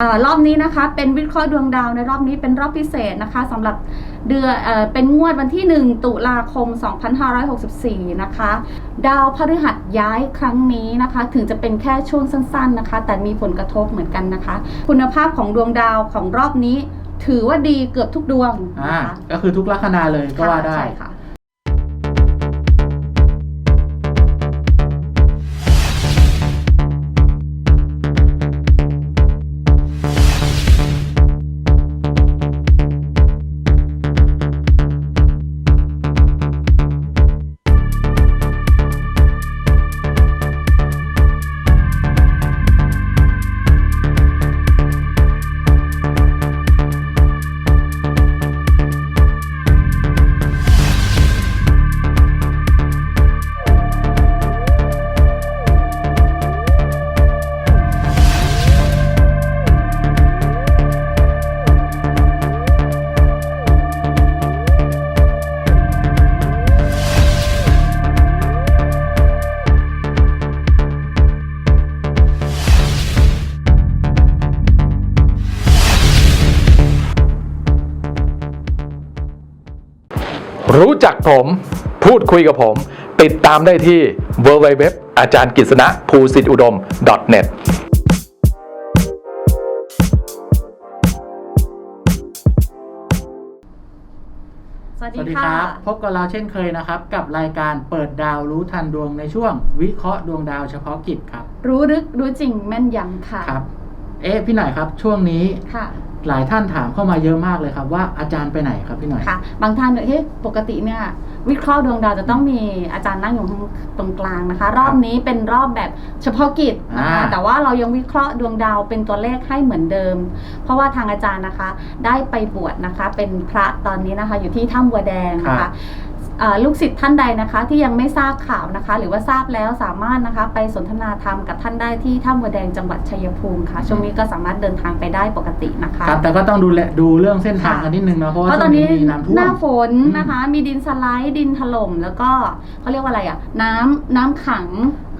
เอ่อรอบนี้นะคะเป็นวิเคราะห์ดวงดาวในรอบนี้เป็นรอบพิเศษนะคะสำหรับเดือนเอ่อเป็นงวดวันที่ 1 ตุลาคม 2564 นะคะ ดาวพฤหัสย้ายครั้งนี้นะคะ ถึงจะเป็นแค่ช่วงสั้น ๆนะคะ แต่มีผลกระทบเหมือนกันนะคะ คุณภาพของดวงดาวของรอบนี้ ถือว่าดีเกือบทุกดวงอ่านะคะก็คือทุกลัคนาเลยก็ว่าได้ ใช่ค่ะ รู้จักผมพูดคุยกับผม ติดตามได้ที่ www อาจารย์กิษณะภูสิทธิอุดม .net สวัสสดีวัสดีค่ะครับ พบกับเราเช่นเคยนะครับ กับรายการเปิดดาวรู้ทันดวงในช่วง วิเคราะห์ดวงดาวเฉพาะกิจครับรู้ลึกรู้จริงแม่นยำค่ะ ครับ เอ๊ะพี่หน่อยครับ ช่วงนี้ค่ะ หลายท่านถามเข้ามาเยอะมากเลยครับ ว่าอาจารย์ไปไหนครับพี่หน่อย ค่ะ บางท่านเนี่ยเฮ้ยปกติเนี่ยวิเคราะห์ดวงดาวจะต้องมีอาจารย์นั่งอยู่ข้างตรงกลางนะคะ รอบนี้เป็นรอบแบบเฉพาะกิจนะคะอ่า แต่ว่าเรายังวิเคราะห์ดวงดาวเป็นตัวเลขให้เหมือนเดิม เพราะว่าทางอาจารย์นะคะ ได้ไปบวชนะคะ เป็นพระตอนนี้นะคะ อยู่ที่ถ้ำบัวแดงนะคะเอ่อ ลูกศิษย์ท่านใดนะคะที่ยังไม่ทราบข่าวนะคะ หรือว่าทราบแล้วสามารถนะคะไปสนทนาธรรมกับท่านได้ที่ถ้ำบัวแดงจังหวัดชัยภูมิค่ะช่วงนี้ก็สามารถเดินทางไปได้ปกตินะคะครับแต่ก็ต้องดูแลดูเรื่องเส้นทางกันนิดนึงนะเพราะว่าเพราะตช่อวนงนี้นี้มีน้ำท่วหน้ามฝนอืมนะคะ มีดินสไลด์ดินถล่มแล้วก็เขาเรียกว่าอะไรอะน้ำน้ำขัง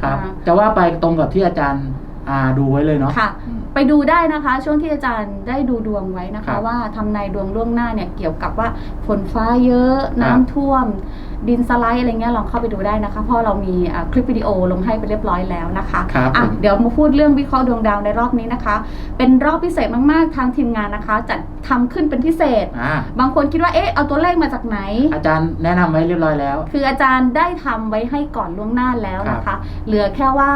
ครับอ่าจะว่าไปตรงกับที่อาจารย์อ่าดูไว้เลยเนาะค่ะอืม ไปดูได้นะคะ ช่วงที่อาจารย์ได้ดูดวงไว้นะครัคะ บว่าทำนายดวงล่วงหน้าเนี่ยเกี่ยวกับว่าฝนฟ้าเยอะน้ำท่วม ดินสไลด์อะไรเงี้ยลองเข้าไปดูได้นะคะ เพราะเรามีอ่าคลิปวิดีโอลงให้ไปเรียบร้อยแล้วนะคะครับอะผม เดี๋ยวมาพูดเรื่องวิเคราะห์ดวงดาวในรอบนี้นะคะ เป็นรอบพิเศษมากๆทางทีมงานนะคะจัดทำขึ้นเป็นพิเศษ อ่าบางคนคิดว่าเอ๊ะเอาตัวเลขมาจากไหน อาจารย์แนะนำไว้เรียบร้อยแล้ว คืออาจารย์ได้ทำไว้ให้ก่อนล่วงหน้าแล้วนะคะ เหลือแค่ว่า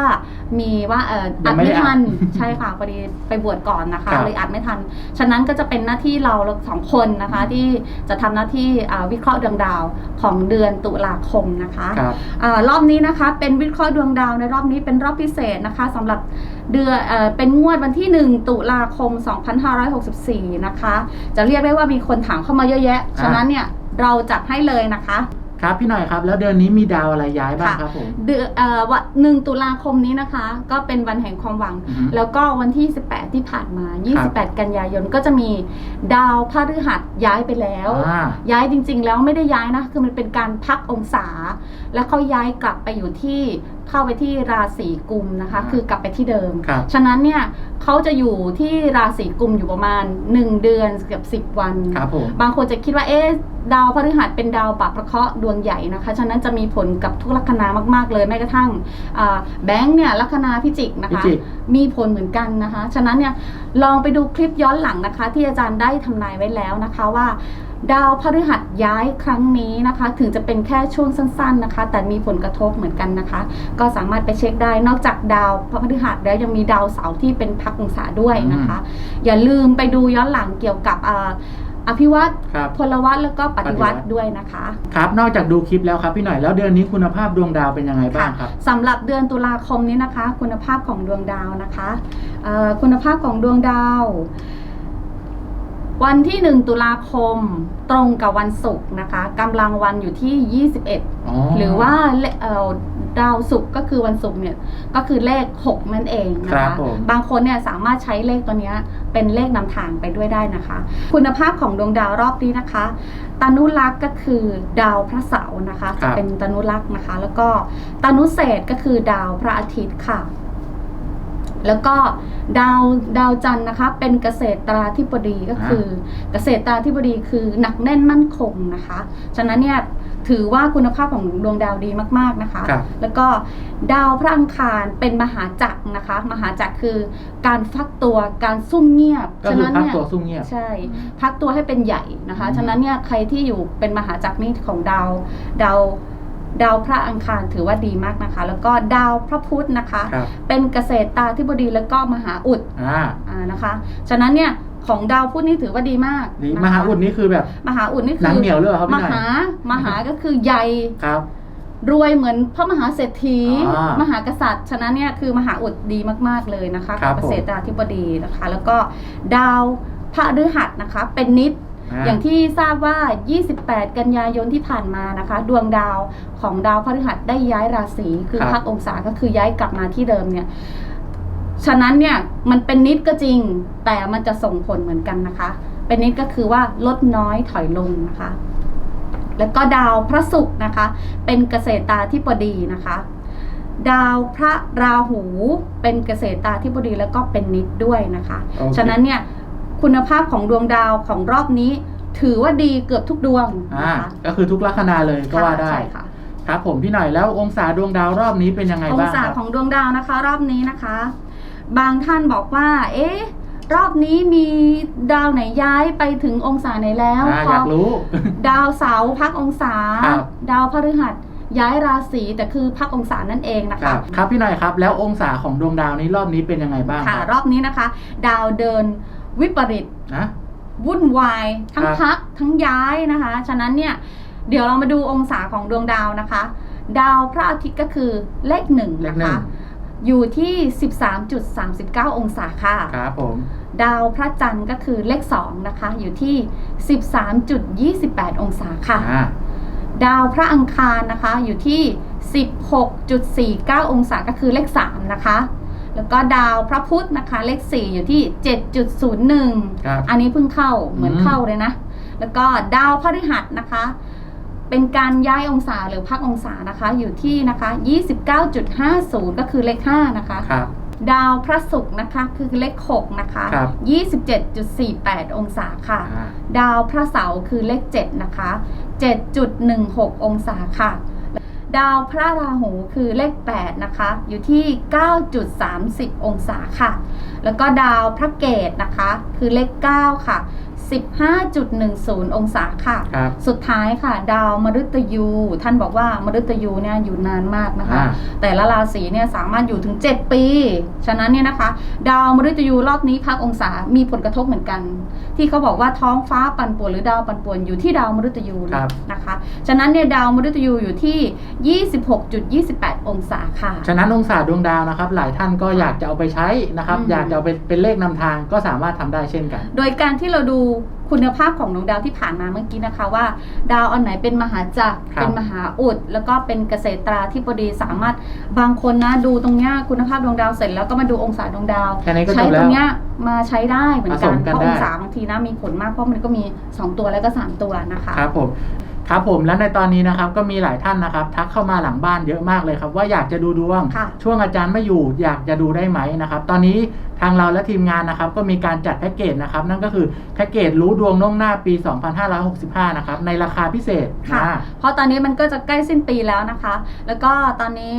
มีว่าเออยัอัดงไม่ไม่ได้ทันอัดใช่ค่ะพอดีไปบวชก่อนนะคะ ครับเลยอัดไม่ทัน ฉะนั้นก็จะเป็นหน้าที่เราสองคนนะคะ ที่จะทำหน้าที่อ่าวิเคราะห์ดวงดาวของเดือนตุลาคมนะคะครับ อารอบนี้นะคะเป็นวิเคราะห์ดวงดาวในรอบนี้เป็นรอบพิเศษนะคะสำหรับเดือนเอ่อเป็นงวดวันที่ 1 ตุลาคม 2564 นะคะ จะเรียกได้ว่ามีคนถามเข้ามาเยอะแยะอ่าฉะนั้นเนี่ยเราจัดให้เลยนะคะ ครับพี่หน่อยครับ แล้วเดือนนี้มีดาวอะไรย้ายบ้างครับผมเดือนเอ่อวันหนึ่งตุลาคมนี้นะคะ ก็เป็นวันแห่งความหวัง อือฮึ แล้วก็วันที่ 18 ที่ผ่านมา ครับ 28 กันยายนก็จะมีดาวพฤหัสย้ายไปแล้ว อ่า ย้ายจริงๆ แล้วไม่ได้ย้ายนะ คือมันเป็นการพักองศา แล้วเขาย้ายกลับไปอยู่ที่เข้าไปที่ราศีกุมนะคะอ่าคือกลับไปที่เดิม ครับ ฉะนั้นเนี่ยเขาจะอยู่ที่ราศีกุมอยู่ประมาณ 1 เดือนเกือบ10 วัน ครับผม บางคนจะคิดว่าเอ๊ะดาวพฤหัสเป็นดาวปรับประเคราะห์ดวงใหญ่นะคะ ฉะนั้นจะมีผลกับทุกลัคนามากๆเลยแม้กระทั่งอ่าแบงค์เนี่ยลัคนาพิจิกนะพิคะ จิก มีผลเหมือนกันนะคะ ฉะนั้นเนี่ยลองไปดูคลิปย้อนหลังนะคะ ที่อาจารย์ได้ทำนายไว้แล้วนะคะว่า ดาวพฤหัสย้ายครั้งนี้นะคะ ถึงจะเป็นแค่ช่วงสั้น ๆนะคะ แต่มีผลกระทบเหมือนกันนะคะ ก็สามารถไปเช็คได้นอกจากดาวพฤหัสแล้วยังมีดาวเสาร์ที่เป็นพักองศาด้วยนะคะ อย่าลืมไปดูย้อนหลังเกี่ยวกับอ่าอภิวัตครับพลวัตแล้วก็ปฏิวัติปฏิวัติด้วยนะคะ ครับ นอกจากดูคลิปแล้วครับพี่หน่อยแล้วเดือนนี้คุณภาพดวงดาวเป็นยังไงบ้างครับสำหรับเดือนตุลาคมนี้นะคะ คุณภาพของดวงดาวนะคะเอ่อคุณภาพของดวงดาว วันที่ 1 ตุลาคมตรงกับวันศุกร์นะคะกำลังวันอยู่ที่ 21อ๋อหรือว่าเลเอ่อดาวศุกร์ก็คือวันศุกร์เนี่ยก็คือเลข 6 นั่นเองนะครัคะบผมบางคนเนี่ยสามารถใช้เลขตัวเนี้ยเป็นเลขนำทางไปด้วยได้นะคะ คุณภาพของดวงดาวรอบนี้นะคะตานุลักษ์ก็คือดาวพระเสาร์นะคะครัจะบเป็นตานุลักษ์นะคะ แล้วก็ตานุเศษก็คือดาวพระอาทิตย์ค่ะ แล้วก็ดาวดาวจันทร์นะคะ เป็นเกษตราธิบดีก็คือเกษตราธิบดีคือหนักแน่นมั่นคงนะคะ ฉะนั้นเนี่ยถือว่าคุณภาพของดวงดาวดีมาก ๆนะคะ ครับแล้วก็ดาวพระอังคารเป็นมหาจักรนะคะ มหาจักรคือการฟักตัวการซุ่มเงียบ ก็คือฉะนั้นพักเนี่ยตัวซุ่มเงียบ ใช่พักตัวให้เป็นใหญ่นะคะ อืม ฉะนั้นเนี่ยใครที่อยู่เป็นมหาจักรนี่ของดาวดาว ดาวพระอังคารถือว่าดีมากนะคะ แล้วก็ดาวพระพุธนะคะ ครับเป็นเกษตราธิบดีแล้วก็มหาอุดอ่าอ่านะคะ ฉะนั้นเนี่ยของดาวพุธนี่ถือว่าดีมากนี่นะคะมหาอุดนี่คือแบบมหาอุดนี่หคืนังอเหนียวเลยเหรอครับมพี่หน่อยหามหาก็คือใหญ่ ครับ รวยเหมือนพระมหาเศรษฐี อ่ามมหากษัตริย์ฉะนั้นเนี่ยคือมหาอุดดีมาก ๆ เลยนะคะครับเกษตราธิบดีนะคะ แล้วก็ดาวพระฤหัสนะคะ เป็นนิด อย่างที่ทราบว่า 28 กันยายนที่ผ่านมานะคะ ดวงดาวของดาวพฤหัสได้ย้ายราศีคือครับ พักองศาก็คือย้ายกลับมาที่เดิมเนี่ย ฉะนั้นเนี่ยมันเป็นนิดก็จริง แต่มันจะส่งผลเหมือนกันนะคะ เป็นนิดก็คือว่าลดน้อยถอยลงนะคะ แล้วก็ดาวพระศุกร์นะคะ เป็นเกษตราธิบดีนะคะ ดาวพระราหูเป็นเกษตราธิบดีแล้วก็เป็นนิดด้วยนะคะ โอเค ฉะนั้นเนี่ย คุณภาพของดวงดาวของรอบนี้ ถือว่าดีเกือบทุกดวงอ่านะคะก็คือทุกลัคนาเลยก็ว่าได้ ใช่ค่ะ ครับผมพี่หน่อยแล้วองศาดวงดาวรอบนี้เป็นยังไงองบ้างศาครับ ของดวงดาวนะคะ รอบนี้นะคะ บางท่านบอกว่า เอ๊ะ รอบนี้มีดาวไหนย้ายไปถึงองศาไหนแล้วอ่าพอยากรู้ ดาวเสาร์พักองศา ครับ ดาวพฤหัสย้ายราศีแต่คือพักองศานั่นเองนะครัคะบครับพี่หน่อยครับ แล้วองศาของดวงดาวนี้รอบนี้เป็นยังไงบ้างค่ะครับรอบนี้นะคะ ดาวเดิน วิปริตนะวุ่นวายทั้งครับพักทั้งย้ายนะคะ ฉะนั้นเนี่ยเดี๋ยวเรามาดูองศาของดวงดาวนะคะ ดาวพระอาทิตย์ก็คือเลขหนึ่งเลขนะหนึ่คะงอยู่ที่ 13.39 องศาค่ะครับผมดาวพระจันทร์ก็คือเลข2นะคะ อยู่ที่ 13.28 องศาค่ะอ่าดาวพระอังคารนะคะอยู่ที่ 16.49 องศาก็คือเลข3นะคะ แล้วก็ดาวพระพุธนะคะ เลข 4 อยู่ที่7.01ครับอันนี้เพิ่งเข้าเหมือนอืมเข้าเลยนะ แล้วก็ดาวพฤหัสนะคะ เป็นการย้ายองศาหรือพักองศานะคะ อยู่ที่นะคะ 29.50 ก็คือเลข 5 นะคะ ครับ ดาวพระศุกร์นะคะคือเลข 6 นะคะ ครับ 27.48 องศาค่ะ อ่า ดาวพระเสาร์คือเลข 7 นะคะ 7.16 องศาค่ะ ดาวพระราหูคือเลข 8 นะคะ อยู่ที่ 9.30 องศาค่ะ แล้วก็ดาวพระเกตนะคะ คือเลข 9 ค่ะ15.10 องศาค่ะ ครับ สุดท้ายค่ะ ดาวมฤตยู ท่านบอกว่ามฤตยูเนี่ยอยู่นานมากนะคะ อ่า แต่ละราศีเนี่ยสามารถอยู่ถึง 7 ปี ฉะนั้นเนี่ยนะคะ ดาวมฤตยูรอบนี้พักองศา มีผลกระทบเหมือนกัน ที่เขาบอกว่าท้องฟ้าปั่นป่วนหรือดาวปั่นป่วนอยู่ที่ดาวมฤตยูครับ นะคะ ฉะนั้นเนี่ยดาวมฤตยูอยู่ที่ 26.28 องศาค่ะ ฉะนั้นองศาดวงดาวนะครับ หลายท่านก็อยากจะเอาไปใช้นะครับ อืม อยากจะเอาไปเป็นเลขนำทางก็สามารถทำได้เช่นกัน โดยการที่เราดูคุณภาพของดวงดาวที่ผ่านมาเมื่อกี้นะคะว่า ดาวอันไหนเป็นมหาจักรครับ เป็นมหาอุด แล้วก็เป็นเกษตราธิบดีสามารถบางคนนะดูตรงเนี้ยคุณภาพดวงดาวเสร็จแล้วก็มาดูองศาดวงดาว แค่นี้ก็จใช้บตแล้รว งเนี้ยมาใช้ได้เหมือนผสกันมกันเพราะได้ องศาบางทีนะมีผลมากเพราะมันก็มี 2 ตัวแล้วก็ 3 ตัวนะคะ ครับผมครับผมและในตอนนี้นะครับก็มีหลายท่านนะครับ ทักเข้ามาหลังบ้านเยอะมากเลยครับ ว่าอยากจะดูดวง ค่ะช่วงอาจารย์ไม่อยู่อยากจะดูได้ไหมนะครับ ตอนนี้ทางเราและทีมงานนะครับก็มีการจัดแพ็กเกจนะครับ นั่นก็คือแพ็กเกจรู้ดวงล่วงหน้าปี 2565 นะครับ ในราคาพิเศษค่ะอ่าเพราะตอนนี้มันก็จะใกล้สิ้นปีแล้วนะคะ แล้วก็ตอนนี้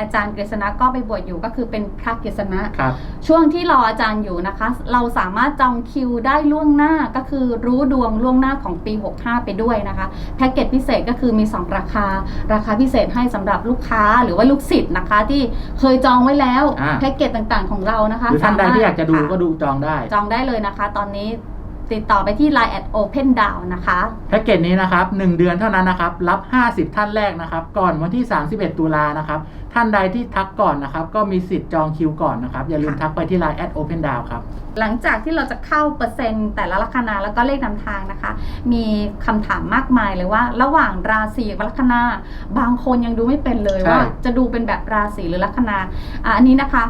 อาจารย์กฤษณะก็ไปบวชอยู่ก็คือเป็นพระกฤษณะ ครับ ช่วงที่รออาจารย์อยู่นะคะ เราสามารถจองคิวได้ล่วงหน้าก็คือรู้ดวงล่วงหน้าของปี 65 ไปด้วยนะคะแพ็กเกจพิเศษก็คือมี 2 ราคา ราคาพิเศษให้สำหรับลูกค้าหรือว่าลูกศิษย์นะคะ ที่เคยจองไว้แล้วอ่า แพ็กเกจต่างๆของเรานะคะ หรือท่านใดที่อยากจะดูสมรถก็ดูจองได้ จองได้เลยนะคะ ตอนนี้ติดต่อไปที่ Line at Open Down นะคะแพ็กเกจนี้นะครับ 1 เดือนเท่านั้นนะครับ รับ 50 ท่านแรกนะครับ ก่อนวันที่ 31 ตุลานะครับ ท่านใดที่ทักก่อนนะครับ ก็มีสิทธิ์จองคิวก่อนนะครับ อย่าลืมค่ะทักไปที่ Line at open down ครับ หลังจากที่เราจะเข้าเปอร์เซ็นต์แต่ละลัคนาแล้วก็เลขนำทางนะคะ มีคำถามมากมายเลยว่า ระหว่างราศีกับลัคนา บางคนยังดูไม่เป็นเลยใช่ว่า จะดูเป็นแบบราศีหรือลัคนาอะอันนี้นะคะ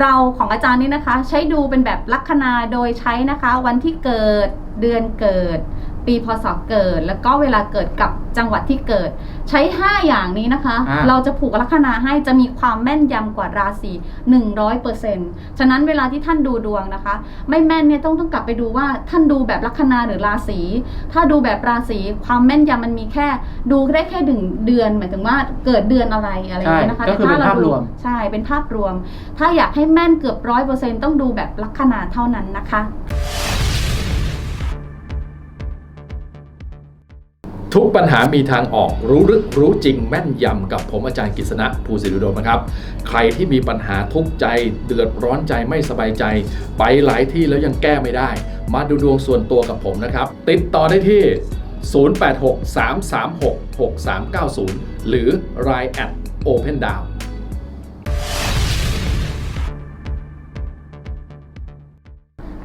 เราของอาจารย์นี่นะคะ ใช้ดูเป็นแบบลัคนาโดยใช้นะคะ วันที่เกิดเดือนเกิด ปีพศเกิด แล้วก็เวลาเกิดกับจังหวัดที่เกิด ใช้ 5 อย่างนี้นะคะ อ่า เราจะผูกลัคนาให้จะมีความแม่นยำกว่าราศี100%ฉะนั้นเวลาที่ท่านดูดวงนะคะ ไม่แม่นเนี่ยต้องต้องกลับไปดูว่าท่านดูแบบลัคนาหรือราศีถ้าดูแบบราศีความแม่นยำมันมีแค่ ดูได้แค่หนึ่งเดือน หมายถึงว่าเกิดเดือนอะไรอะไรอย่างเงี้ยนะคะใช่ก็คือเป็นแต่ถ้ภาพรวม ใช่เป็นภาพรวม ถ้าอยากให้แม่นเกือบร้อยเปอร์เซ็นต้องดูแบบลัคนาเท่านั้นนะคะ ทุกปัญหามีทางออกรู้ลึกรู้จริงแม่นยำกับผมอาจารย์กฤษณะภูสิริโดมนะครับ ใครที่มีปัญหาทุกข์ใจ เดือดร้อนใจไม่สบายใจ ไปหลายที่แล้วยังแก้ไม่ได้ มาดูดวงส่วนตัวกับผมนะครับ ติดต่อได้ที่ 0863366390 หรือ line at open down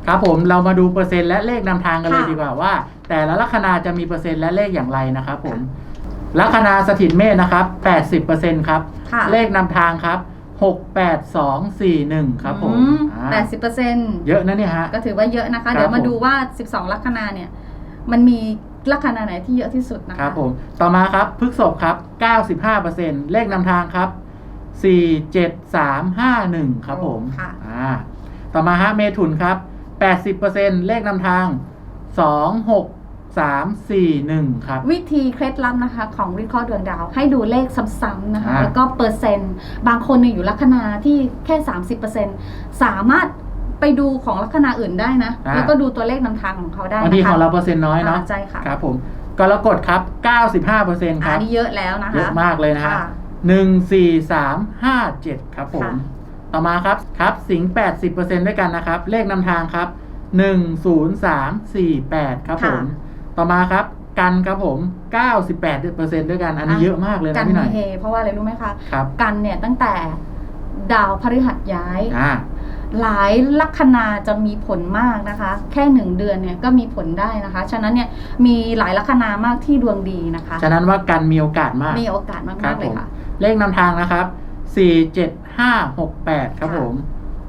ครับผมเรามาดูเปอร์เซ็นต์และเลขนำทางกันเลยค่ะดีกว่าว่า แต่ละลัคนาจะมีเปอร์เซ็นต์และเลขอย่างไรนะครับผมลัคนาสถิตเมษนะครับ80%ครับ ค่ะ เลขนำทางครับ68241ครับผมแปอ่าดสิบเปอร์เซ็นต์เยอะนะเนี่ยฮะ ก็ถือว่าเยอะนะคะครับเดี๋ยวมาผมดูว่า 12 ลัคนาเนี่ย มันมีลัคนาไหนที่เยอะที่สุดนะคะครับผมต่อมาครับพฤษภครับ95%เลขนำทางครับ 47351 ครับผมค่ะ อ่าต่อมาฮะเมถุนครับ 80%เลขนำทาง 26341 ครับ วิธีเคล็ดลับนะคะของวิเคราะห์ดวงดาว ให้ดูเลขซ้ำๆนะคะ อ่า แล้วก็เปอร์เซ็นต์ บางคนเนี่ยอยู่ลัคนาที่แค่ 30%สามารถไปดูของลัคนาอื่นได้นะอ่าแล้วก็ดูตัวเลขนำทางของเขาได้บางนะคะทีของเราเปอร์เซ็นต์น้อยเนาะอ่าใช่ค่ะครับผมกรกฎครับ 95%คอัรันบ นี้เยอะแล้วนะคะ เยอะมากเลยนะฮะค่ะหนึ่งสี่สามห้าเจ็ดครับผม ค่ะ ต่อมาครับครับสิงห์แปดสิบเปอร์เซ็นด้วยกันนะครับ เลขนำทางครับหนึ่งศูนย์สามสี่แปดครับผม ต่อมาครับกันครับผมเก้าสิบแปดเปอร์เซ็นด้วยกัน อันนี้อะเยอะมากเลยกันะนพี่หน่อยเฮเพราะว่าอะไรรู้ไหมคะครับกันเนี่ยตั้งแต่ดาวพฤหัสย้ายอ่าหลายลัคนาจะมีผลมากนะคะ แค่หนึ่งเดือนเนี่ยก็มีผลได้นะคะ ฉะนั้นเนี่ยมีหลายลัคนามากที่ดวงดีนะคะ ฉะนั้นว่ากันมีโอกาสมาก มีโอกาสครัมากบๆเลผยมค่ะ เลขนำทางนะครับ สี่เจ็ดห้าหกแปดครับค่ะผม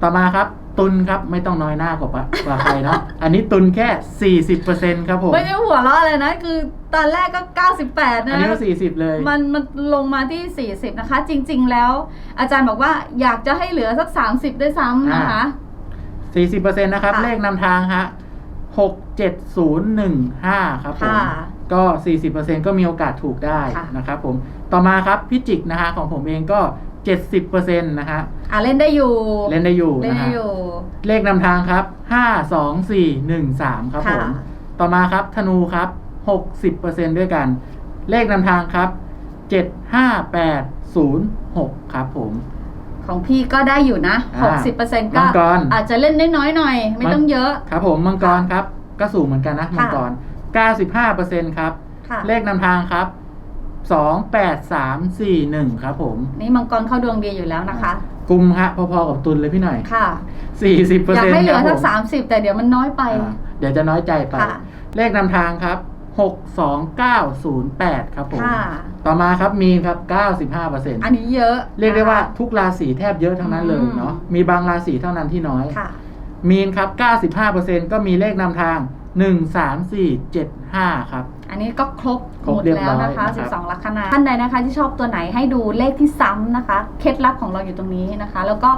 ต่อมาครับ ตุนครับไม่ต้องน้อยหน้ากว่าปะกว่าใครเนาะอันนี้ตุนแค่สี่สิบเปอร์เซ็นครับผม ไม่ได้หัวเราะเลยนะ คือตอนแรกก็ 98 อันนะ นี้ก็สี่สิบเลย มันมันลงมาที่ 40 นะคะ จริง ๆ แล้ว อาจารย์บอกว่าอยากจะให้เหลือสัก 30 ด้วยซ้ำนะคะสี่สิบเปอร์เซ็นต์นะครับ ค่ะเลขนำทางฮะหกเจ็ดศูนย์หนึ่งห้าครับผม ค่ะก็สี่สิบเปอร์เซ็นก็มีโอกาสถูกได้ค่ะ นะครับผม ต่อมาครับพิจิกนะฮะของผมเองก็ เจ็ดสิบเปอร์เซ็นต์นะฮะอะเล่นได้อยู่ เล่นได้อยู่เล่นนะได้ฮะอยู่ เลขนำทางครับห้าสองสี่หนึ่งสามครับผมค่ะต่อมาครับธนูครับหกสิบเปอร์เซ็นด้วยกัน เลขนำทางครับเจ็ดห้าแปดศูนย์หกครับผม ของพี่ก็ได้อยู่นะ อ่า60%ก็มังกร อาจจะเล่นได้น้อยหน่อย ไม่ต้องเยอะครับผมมังกรครับก็สูงเหมือนกันนะค่ะมังกรเก้าสิบห้าเปอร์เซ็นครับ ค่ะเลขนำทางครับ สองแปดสามสี่หนึ่งครับผมนี่มังกรเข้าดวงดีอยู่แล้วนะคะ กลุ่มฮะพอๆกับตุลเลยพี่หน่อยค่ะสี่สิบเปอร์อยากเซ็นต์ให้เหลือคสัรักบผมสามสิบแต่เดี๋ยวมันน้อยไปอ่าเดี๋ยวจะน้อยใจไป ค่ะเลขนำทางครับหกสองเก้าศูนย์แปดครับผม ค่ะ ต่อมาครับมีนครับเก้าสิบห้าเปอร์เซ็นต์อันนี้เยอะเรียกได้ว่านะคะทุกราศีแทบเยอะทั้งนั้นเลยอืมเนาะมีบางราศีเท่านั้นที่น้อย ค่ะ มีนครับ 95%ก็มีเลขนำทาง 1 3 4 7 5 ครับ อันนี้ก็ครบครบหมดเรียบแล้วร้อยนะคะ นะครับ 12 ลัคนาท่านใดนะคะที่ชอบตัวไหนให้ดูเลขที่ซ้ำนะคะ เคล็ดลับของเราอยู่ตรงนี้นะคะ แล้วก็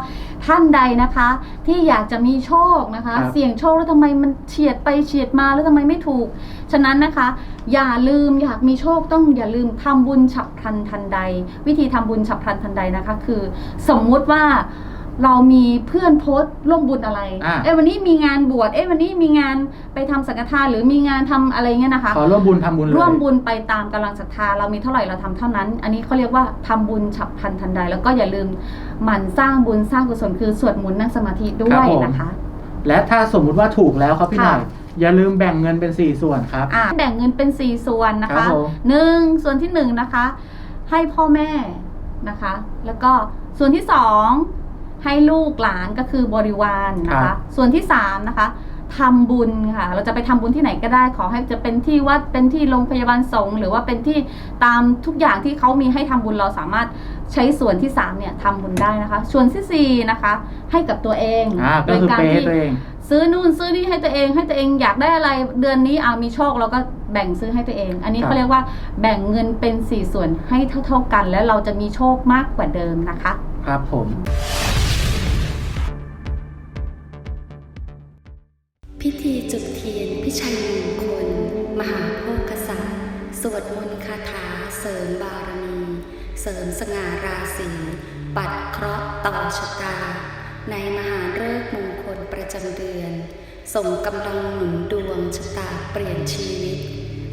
ท่านใดนะคะที่อยากจะมีโชคนะคะ ครับ เสี่ยงโชคแล้วทำไมมันเฉียดไปเฉียดมาแล้วทำไมไม่ถูก ฉะนั้นนะคะ อย่าลืมอยากมีโชคต้องอย่าลืมทำบุญฉับพลันทันใด วิธีทำบุญฉับพลันทันใดนะคะ คือ สมมุติว่า เรามีเพื่อนโพสต์ร่วมบุญอะไร อ่า เอ้ยวันนี้มีงานบวช เอ้ยวันนี้มีงานไปทำสังฆทานหรือมีงานทำอะไรเงี้ยนะคะ ขอร่วมบุญทำบุญเลยร่วมบุญไปตามกำลังศรัทธาเรามีเท่าไหร่เราทำเท่านั้น อันนี้เขาเรียกว่าทำบุญฉับพลันทันใด แล้วก็อย่าลืมหมั่นสร้างบุญสร้างกุศลคือสวดมนต์นั่งสมาธิด้วยนะคะ และถ้าสมมุติว่าถูกแล้วครับพี่หค่ะน่อยอย่าลืมแบ่งเงินเป็น 4 ส่วนครับ อะแบ่งเงินเป็น 4 ส่วนนะครัคะบผม หนึ่งส่วนที่หนึ่งนะคะ ให้พ่อแม่นะคะ แล้วก็ส่วนที่สอง ให้ลูกหลานก็คือบริวารนะครัคะบส่วนที่สามนะคะทำบุญค่ะ เราจะไปทำบุญที่ไหนก็ได้ ขอให้จะเป็นที่วัด เป็นที่โรงพยาบาลสงฆ์หรือว่าเป็นที่ตามทุกอย่างที่เขามีให้ทำบุญเราสามารถใช้ส่วนที่สามเนี่ยทำบุญได้นะคะ ส่วนที่สี่นะคะ ให้กับตัวเองอ่าก็คือโดยารเปย์ให้ที่ตัวเองซื้อนู่นซื้อนี่ให้ตัวเองให้ตัวเองอยากได้อะไรเดือนนี้อ่ามีโชคเราก็แบ่งซื้อให้ตัวเอง อันนี้ครับเขาเรียกว่าแบ่งเงินเป็นสี่ส่วนให้เท่า ๆกัน แล้วเราจะมีโชคมากกว่าเดิมนะคะ ครับผม เสริมสง่าราศีปัดเคราะห์ต่อชะตา ในมหาฤกษ์มงคลประจำเดือน ส่งกำลังหนุนดวงชะตาเปลี่ยนชีวิต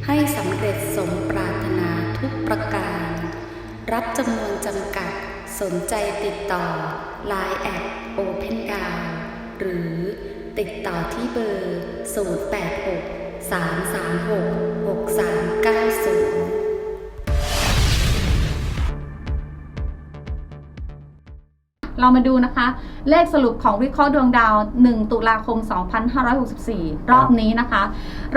ให้สำเร็จสมปรารถนาทุกประการ รับจำนวนจำกัดสนใจติดต่อ Line แอด Open d o w n หรือติดต่อที่เบอร์ 086 336 6390 เรามาดูนะคะ เลขสรุปของวิเคราะห์ดวงดาว 1 ตุลาคม 2564 รอบนี้นะคะ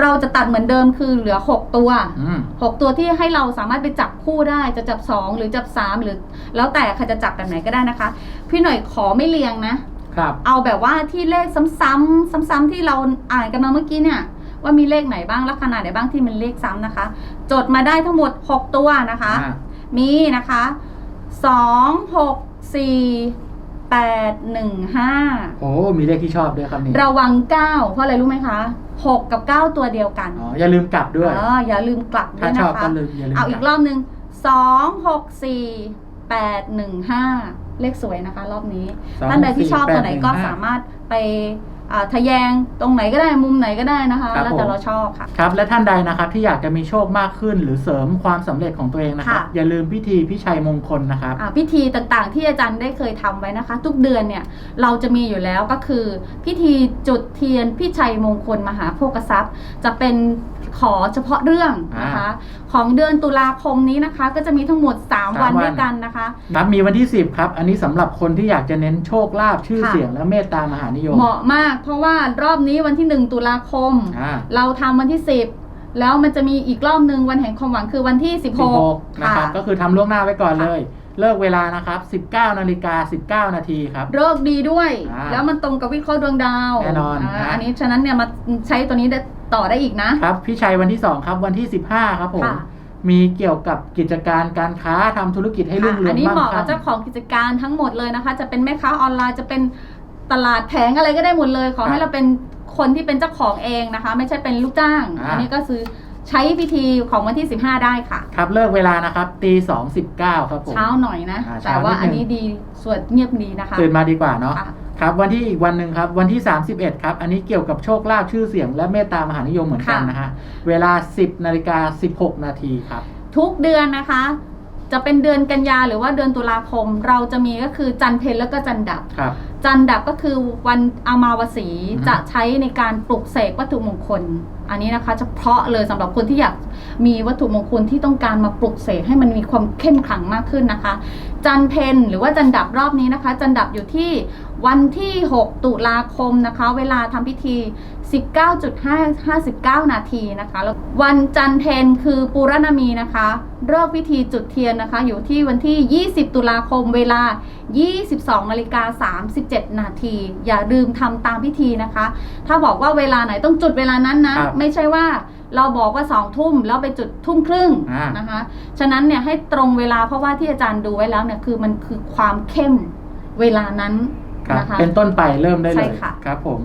เราจะตัดเหมือนเดิมคือเหลือ 6 ตัว อืม 6 ตัวที่ให้เราสามารถไปจับคู่ได้จะจับ 2 หรือจับ 3 หรือแล้วแต่ใครจะจับแบบไหนก็ได้นะคะ พี่หน่อยขอไม่เรียงนะ ครับ เอาแบบว่าที่เลขซ้ำๆซ้ำๆที่เราอ่านกันมาเมื่อกี้เนี่ย ว่ามีเลขไหนบ้างลัคนาไหนบ้างที่มันเลขซ้ำนะคะ จดมาได้ทั้งหมด 6 ตัวนะคะ อ่า มีนะคะสองหกสี่ แปดหนึ่งห้าโอ้ มีเลขที่ชอบด้วยครับนี่ระวังเก้าเพราะอะไรรู้ไหมคะหกกับเก้าตัวเดียวกันอ๋ออย่าลืมกลับด้วยเอออย่าลืมกลับด้ถ้าวยชนะอบคะก็ลืมอย่าลืมเอากอีลักบรอบหนึ่งสองหกสี่แปดหนึ่งห้าเลขสวยนะคะ รอบนี้สองท่านใดที่ชอบสี่ตัวไหนก็แปดนึ่งห้สามารถไปอ่า ทะแยงตรงไหนก็ได้มุมไหนก็ได้นะคะ ครับแล้วแต่ผม เราชอบค่ะ ครับและท่านใดนะครับที่อยากจะมีโชคมากขึ้น หรือเสริมความสำเร็จของตัวเองนะครับ ค่ะ อย่าลืมพิธีพิชัยมงคลนะครับ อ่าพิธีต่างๆ ที่อาจารย์ได้เคยทำไว้นะคะ ทุกเดือนเนี่ยเราจะมีอยู่แล้วก็คือ พิธีจุดเทียนพิชัยมงคลมหาโภคทรัพย์ จะเป็นขอเฉพาะเรื่องนะคะ ของเดือนตุลาคมนี้นะคะ ก็จะมีทั้งหมด3สามวันวัน ด้วยกันนะคะ ครับมีวันที่ 10 ครับ อันนี้สำหรับคนที่อยากจะเน้นโชคลาภชื่อค่ะ เสียงและเมตตามหานิยม เหมาะมากเพราะว่ารอบนี้วันที่ 1 ตุลาคม อ่า เราทำวันที่ 10 แล้วมันจะมีอีกรอบหนึ่งวันแห่งความหวังคือวันที่ 16 16 นะครับ ก็คือทำล่วงหน้าไว้ก่อนค่ะเลย เลิกเวลานะครับ 19นาฬิกา19 นาทีครับ เลิกดีด้วย อ่าแล้วมันตรงกับวิเคราะห์ดวงดาวแน่นอนาฮะ อันนี้ฉะนั้นเนี่ยมาใช้ตัวนี้ได้ต่อได้อีกนะ ครับพี่ชัยวันที่ 2 ครับวันที่ 15 ครับผมค่ะ มีเกี่ยวกับกิจการการค้าทำธุรกิจให้รุ่งเรืค่ะองอันนี้มั่เหงมาะคั่กับงเจ้าของกิจการทั้งหมดเลยนะคะ จะเป็นแม่ค้าออนไลน์จะเป็น ตลาดแผงอะไรก็ได้หมดเลย ขอครัให้บเราเป็นคนที่เป็นเจ้าของเองนะคะ ไม่ใช่เป็นลูกจ้าง อ่า อันนี้ก็คือใช้พิธีของวันที่ 15 ได้ค่ะ ครับเลิกเวลานะครับตีสองสิบเก้าครับผม เช้าหน่อยนะ อ่าแต่เช้าว่านิดนึง อันนี้ดีสวดเงียบดีนะคะตื่นมาดีกว่าเนาะค่ะ ครับวันที่อีกวันหนึ่งครับวันที่ 31 ครับ อันนี้เกี่ยวกับโชคลาภชื่อเสียง และเมตตามหานิยมเหมือนกันค่ะ นะฮะเวลา 10นาฬิกา16 นาทีครับ ทุกเดือนนะคะ จะเป็นเดือนกันยาหรือว่าเดือนตุลาคม เราจะมีก็คือจันเพลแล้วก็จันดับ ครับ จันดับก็คือวันอมาวสีอืมจะใช้ในการปลุกเสกวัตถุมงคล อันนี้นะคะเฉพาะเลยสำหรับคนที่อยากมีวัตถุมงคลที่ต้องการมาปลุกเสกให้มันมีความเข้มขลังมากขึ้นนะคะ จันเพนหรือว่าจันดับรอบนี้นะคะ จันดับอยู่ที่วันที่ 6 ตุลาคมนะคะ เวลาทำพิธี 19.59 นาทีนะคะแล้ววันจันเพนคือปูรณมีนะคะเลิกพิธีจุดเทียนนะคะ อยู่ที่วันที่ 20 ตุลาคมเวลา 22นาฬิกา37 นาที อย่าลืมทำตามพิธีนะคะ ถ้าบอกว่าเวลาไหนต้องจุดเวลานั้นนะไม่ใช่ว่าเราบอกว่าสองทุ่มแล้วไปจุดทุ่มครึ่งอ่าน นะคะ ฉะนั้นเนี่ยให้ตรงเวลาเพราะว่าที่อาจารย์ดูไว้แล้วเนี่ยคือมันคือความเข้มเวลานั้นครับนะคะ เป็นต้นไปเริ่มได้เลใช่ยค่ะ ครับผม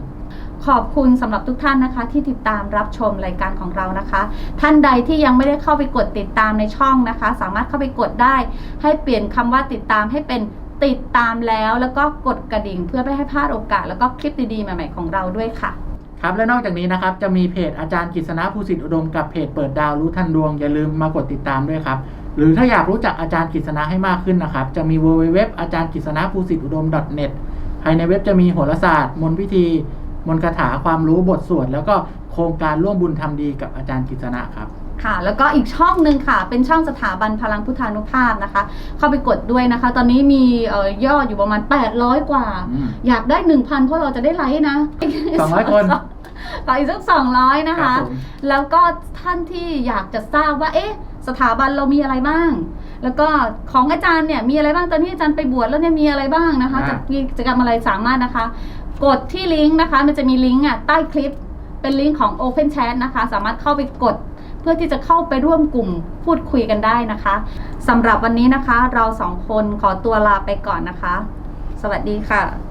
ขอบคุณสำหรับทุกท่านนะคะ ที่ติดตามรับชมรายการของเรานะคะ ท่านใดที่ยังไม่ได้เข้าไปกดติดตามในช่องนะคะ สามารถเข้าไปกดได้ ให้เปลี่ยนคำว่าติดตามให้เป็นติดตามแล้ว แล้วก็กดกระดิ่งเพื่อไม่ให้พลาดโอกาส แล้วก็คลิปดีๆใหม่ ๆ ของเราด้วยค่ะ ครับและนอกจากนี้นะครับจะมีเพจอาจารย์กฤษณะภูสิทธิอุดมกับเพจเปิดดาวรู้ทันดวงอย่าลืมมากดติดตามด้วยครับหรือถ้าอยากรู้จักอาจารย์กฤษณะให้มากขึ้นนะครับจะมี w w w อาจารย์กฤษณะภูสิทธิอุดม .net ภายในเว็บจะมีโหราศาสตร์ มนต์พิธี มนต์คาถาความรู้บทสวดแล้วก็โครงการร่วมบุญทำดีกับอาจารย์กฤษณะครับ ค่ะ แล้วก็อีกช่องหนึ่งค่ะ เป็นช่องสถาบันพลังพุทธานุภาพนะคะ เข้าไปกดด้วยนะคะ ตอนนี้มีเอ่อยอดอยู่ประมาณ 800 กว่า อืม อยากได้ 1,000 เพราะเราจะได้ไลค์นะ200คนขออีกสัก 200 นะคะครับผม แล้วก็ท่านที่อยากจะทราบว่า เอ๊ะ สถาบันเรามีอะไรบ้าง แล้วก็ของอาจารย์เนี่ยมีอะไรบ้าง ตอนนี้อาจารย์ไปบวชแล้วเนี่ยมีอะไรบ้างนะคะ อ่า จะมีกิจกรรมอะไรสามารถนะคะ กดที่ลิงก์นะคะ มันจะมีลิงก์อะใต้คลิป เป็นลิงก์ของ Open Chat นะคะ สามารถเข้าไปกด พื่อที่จะเข้าไปร่วมกลุ่มพูดคุยกันได้นะคะสำหรับวันนี้นะคะ เราสองคนขอตัวลาไปก่อนนะคะ สวัสดีค่ะ